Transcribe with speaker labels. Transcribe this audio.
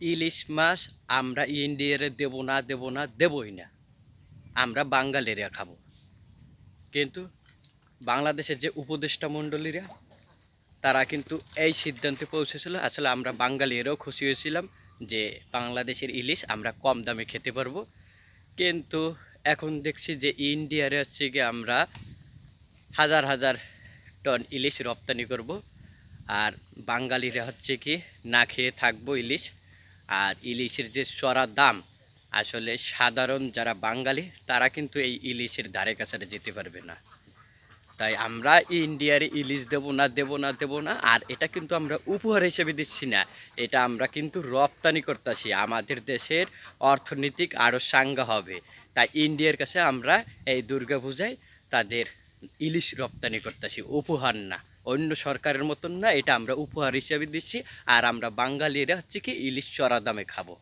Speaker 1: ইলিশ মাছ আমরা ইন্ডিয়ারে দেব না দেব না, দেবই না। আমরা বাঙালিরা খাব। কিন্তু বাংলাদেশের যে উপদেষ্টা মণ্ডলীরা, তারা কিন্তু এই সিদ্ধান্তে পৌঁছেছিল, আসলে আমরা বাঙালিরাও খুশি হয়েছিলাম যে বাংলাদেশের ইলিশ আমরা কম দামে খেতে পারব। কিন্তু এখন দেখছি যে ইন্ডিয়ারে হচ্ছে গিয়ে আমরা হাজার হাজার টন ইলিশ রপ্তানি করব। আর বাঙালিরা হচ্ছে কি না খেয়ে থাকব ইলিশ। আর ইলিশের যে চড়া দাম, আসলে সাধারণ যারা বাঙালি, তারা কিন্তু এই ইলিশের ধারে কাছে যেতে পারবে না। তাই আমরা ইন্ডিয়ার ইলিশ দেব না দেব না দেব না, আর এটা কিন্তু আমরা উপহার হিসেবে দিচ্ছি না। এটা আমরা কিন্তু রপ্তানি করতেছি আমাদের দেশের অর্থনৈতিক আরও সাঙ্গা হবে। তাই ইন্ডিয়ার কাছে আমরা এই দুর্গাপূজায় তাদের ইলিশ রপ্তানি করতেছি, উপহার না। অন্য সরকারের মতন না, এটা আমরা উপহার হিসাবে দিচ্ছি। আর আমরা বাঙালিরা হচ্ছে কি ইলিশ চড়া দামে খাব।